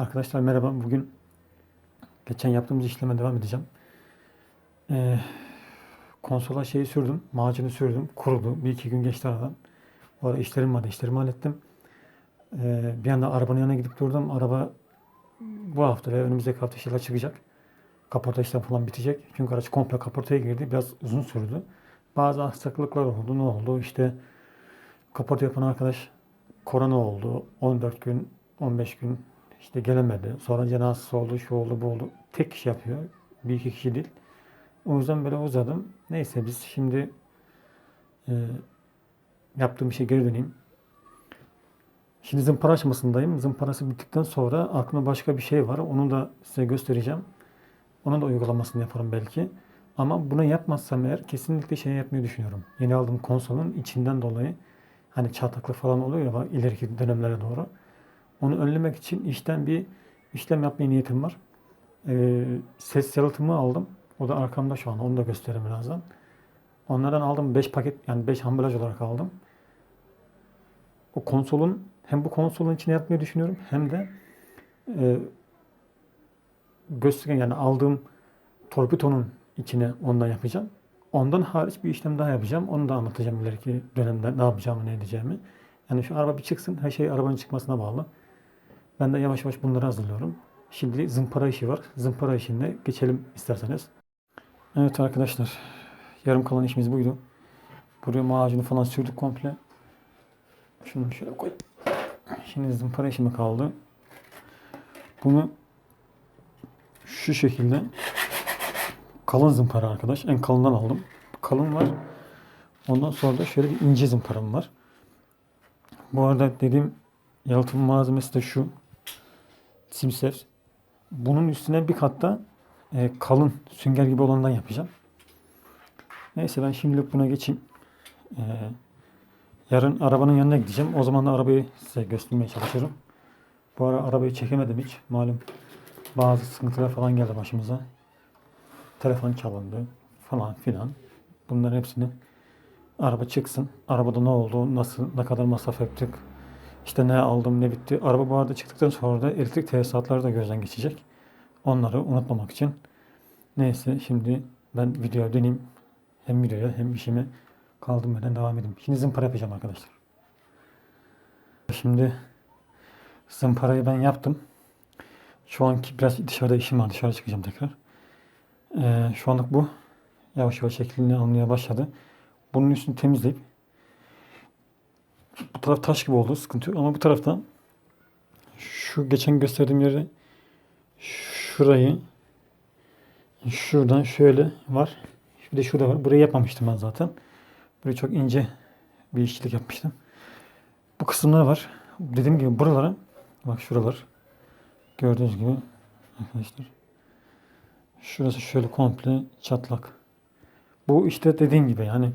Arkadaşlar merhaba. Bugün geçen yaptığımız işleme devam edeceğim. Ee, konsola şeyi sürdüm. Macunu sürdüm. Kurudu. Bir iki gün geçti aradan. O ara işlerim vardı. İşlerimi hallettim. Ee, bir anda arabanın yanına gidip durdum. Araba bu hafta ve önümüzdeki hafta inşallah çıkacak. Kaporta işlem falan bitecek. Çünkü araç komple kaportaya girdi. Biraz uzun sürdü. Bazı aksaklıklar oldu. Ne oldu? İşte kaporta yapan arkadaş korona oldu. 14 gün, 15 gün işte gelemedi. Sonra cenazesi oldu, şu oldu, bu oldu. Tek kişi yapıyor. Bir iki kişi değil. O yüzden böyle uzadım. Neyse biz şimdi e, yaptığım işe geri döneyim. Şimdi zımpara aşamasındayım. Zımparası bittikten sonra aklımda başka bir şey var. Onu da size göstereceğim. Onun da uygulamasını yaparım belki. Ama bunu yapmazsam eğer kesinlikle şey yapmayı düşünüyorum. Yeni aldığım konsolun içinden dolayı hani çatlaklı falan oluyor ya ileriki dönemlere doğru. Onu önlemek için işten bir işlem yapmaya niyetim var. Ee, ses yalıtımı aldım. O da arkamda şu an. Onu da göstereyim birazdan. Onlardan aldım 5 paket yani 5 ambalaj olarak aldım. O konsolun hem bu konsolun içine yapmayı düşünüyorum hem de e, gösteren yani aldığım torpitonun içine ondan yapacağım. Ondan hariç bir işlem daha yapacağım. Onu da anlatacağım ileriki dönemde ne yapacağımı, ne edeceğimi. Yani şu araba bir çıksın, her şey arabanın çıkmasına bağlı. Ben de yavaş yavaş bunları hazırlıyorum. Şimdi zımpara işi var. Zımpara işine geçelim isterseniz. Evet arkadaşlar. Yarım kalan işimiz buydu. Buraya macunu falan sürdük komple. Şunu şöyle koy. Şimdi zımpara işimi kaldı. Bunu şu şekilde kalın zımpara arkadaş. En kalından aldım. Kalın var. Ondan sonra da şöyle bir ince zımparam var. Bu arada dediğim yalıtım malzemesi de şu. Simsef. Bunun üstüne bir katta e, kalın sünger gibi olandan yapacağım. Neyse ben şimdilik buna geçeyim. E, yarın arabanın yanına gideceğim. O zaman da arabayı size göstermeye çalışırım. Bu ara arabayı çekemedim hiç. Malum bazı sıkıntılar falan geldi başımıza. Telefon çalındı falan filan. Bunların hepsini araba çıksın. Arabada ne oldu, nasıl, ne kadar masraf yaptık, işte ne aldım, ne bitti. Araba bu arada çıktıktan sonra da elektrik tesisatları da gözden geçecek. Onları unutmamak için. Neyse şimdi ben videoya döneyim. Hem videoya hem işime kaldığım yerden devam edeyim. Şimdi zımpara yapacağım arkadaşlar. Şimdi zımparayı ben yaptım. Şu anki biraz dışarıda işim var. Dışarı çıkacağım tekrar. Ee, şu anlık bu. Yavaş yavaş şeklini almaya başladı. Bunun üstünü temizleyip bu taraf taş gibi oldu. Sıkıntı yok. Ama bu taraftan şu geçen gösterdiğim yeri şurayı şuradan şöyle var. Bir de şurada var. Burayı yapmamıştım ben zaten. Burayı çok ince bir işçilik yapmıştım. Bu kısımlar var. Dediğim gibi buralara bak şuralar gördüğünüz gibi arkadaşlar şurası şöyle komple çatlak. Bu işte dediğim gibi yani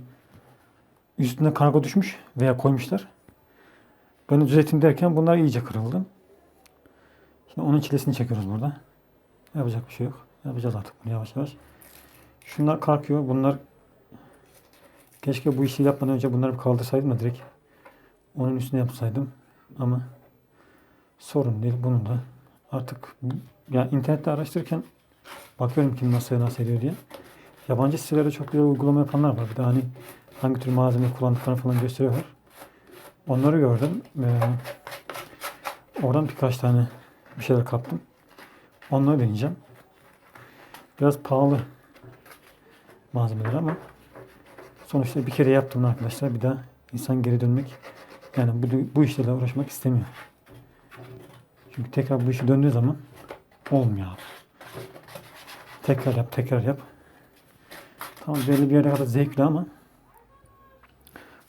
üstüne kargo düşmüş veya koymuşlar. Ben de düzelteyim derken bunlar iyice kırıldı. Şimdi onun çilesini çekiyoruz burada. Yapacak bir şey yok. Yapacağız artık bunu yavaş yavaş. Şunlar kalkıyor. Bunlar keşke bu işi yapmadan önce bunları bir kaldırsaydım da direkt onun üstüne yapsaydım. Ama sorun değil. Bunu da artık yani internette araştırırken bakıyorum kim nasıl nasıl ediyor diye. Yabancı sitelerde çok güzel uygulama yapanlar var. Bir de hani hangi tür malzeme kullandıklarını falan gösteriyorlar. Onları gördüm. Ee, oradan birkaç tane bir şeyler kaptım. Onları deneyeceğim. Biraz pahalı malzemeler ama sonuçta bir kere yaptım arkadaşlar. Bir daha insan geri dönmek yani bu, bu işlerle uğraşmak istemiyor. Çünkü tekrar bu işi döndüğü zaman olmuyor abi. Tekrar yap, tekrar yap. Tamam belli bir yere kadar zevkli ama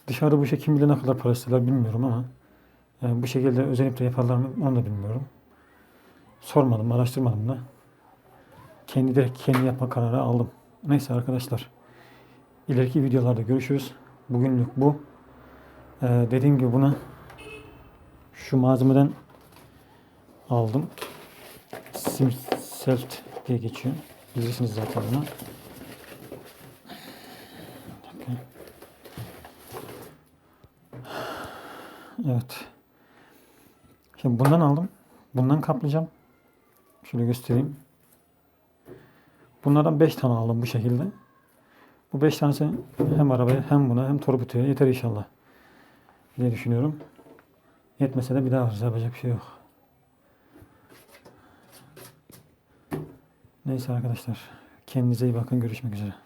dışarıda bu işe kim bilir ne kadar para isterler bilmiyorum ama yani bu şekilde özenip de yaparlar mı onu da bilmiyorum. Sormadım, araştırmadım da. Kendi direkt kendi yapma kararı aldım. Neyse arkadaşlar. İleriki videolarda görüşürüz. Bugünlük bu. Ee, dediğim gibi buna şu malzemeden aldım. Simselt diye geçiyor. Bilirsiniz zaten bunu. Bir Evet. Şimdi bundan aldım. Bundan kaplayacağım. Şöyle göstereyim. Bunlardan 5 tane aldım bu şekilde. Bu 5 tanesi hem arabaya hem buna hem torpidoya yeter inşallah diye düşünüyorum. Yetmese de bir daha alırız. Yapacak bir şey yok. Neyse arkadaşlar. Kendinize iyi bakın. Görüşmek üzere.